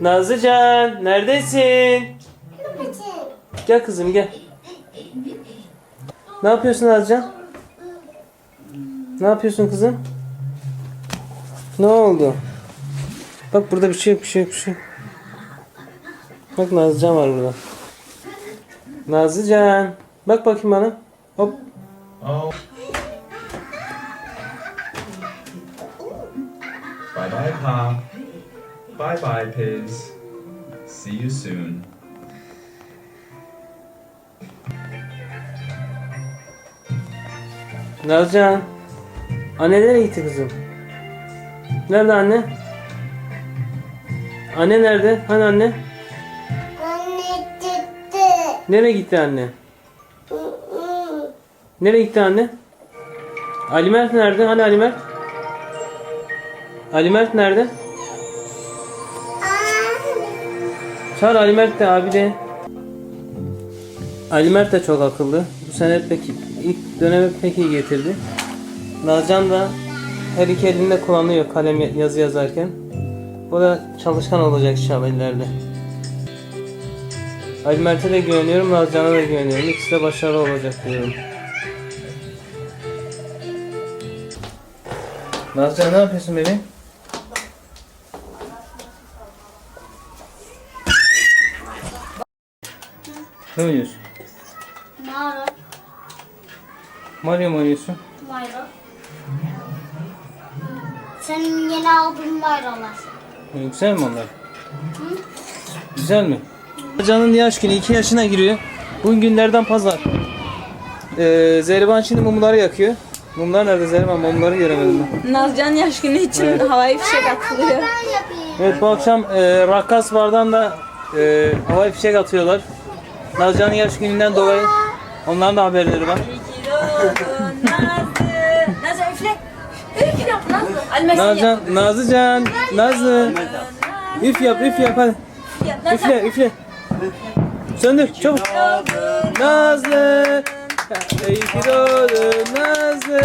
Nazlıcan neredesin? Gel kızım gel. Ne yapıyorsun Nazlıcan? Ne yapıyorsun kızım? Ne oldu? Bak burada bir şey yok, bir şey yok, bir şey. Bak Nazlıcan var burada. Nazlıcan. Bak bakayım bana. Hop. Bye bye, Pop. Bye bye, Piz. See you soon. Nazcan. Anne nereye gitti kızım? Nerede anne? Anne nerede? Hani anne? Anne gitti. Nereye gitti anne? Nereye gitti anne? Ali Mert nerede? Hani Ali Mert? Ali Mert nerede? Çağır Ali Mert de abi de. Ali Mert de çok akıllı. Bu sene pek ilk dönemi pek iyi getirdi. Nazcan da her iki elinde kullanıyor kalem yazı yazarken. O da çalışkan olacak inşallah ileride. Ali Mert'e de güveniyorum, Nazcan'a da güveniyorum. İkisi de başarılı olacak diyorum. Nazcan ne yapıyorsun bebeğim? Ne oynuyorsun? Mağara. Mario mu oynuyorsun? Mayra. Senin yeni aldığın mayralar. Ee, Güzel mi onlar? Güzel mi? Can'ın yaş günü 2 yaşına giriyor. Bugün günlerden pazar. Ee, Zehriban şimdi mumları yakıyor. Mumlar nerede Zehriban? Mumları göremedim ben. Nazcan yaş günü için havai fişek atılıyor. Ben yapayım. Evet bu akşam e, Rakkas Bar'dan da e, havai fişek atıyorlar. Nazcan'ın yaş gününden dolayı onların da haberleri var. Nazlı. Üfle. Üfle yap Nazlı. Nazcan, Nazlıcan, Nazlı. Üf yap, üf yap hadi. Üfle, üfle. Söndür, çabuk. Nazlı. İyi ki doğdun Nazlı.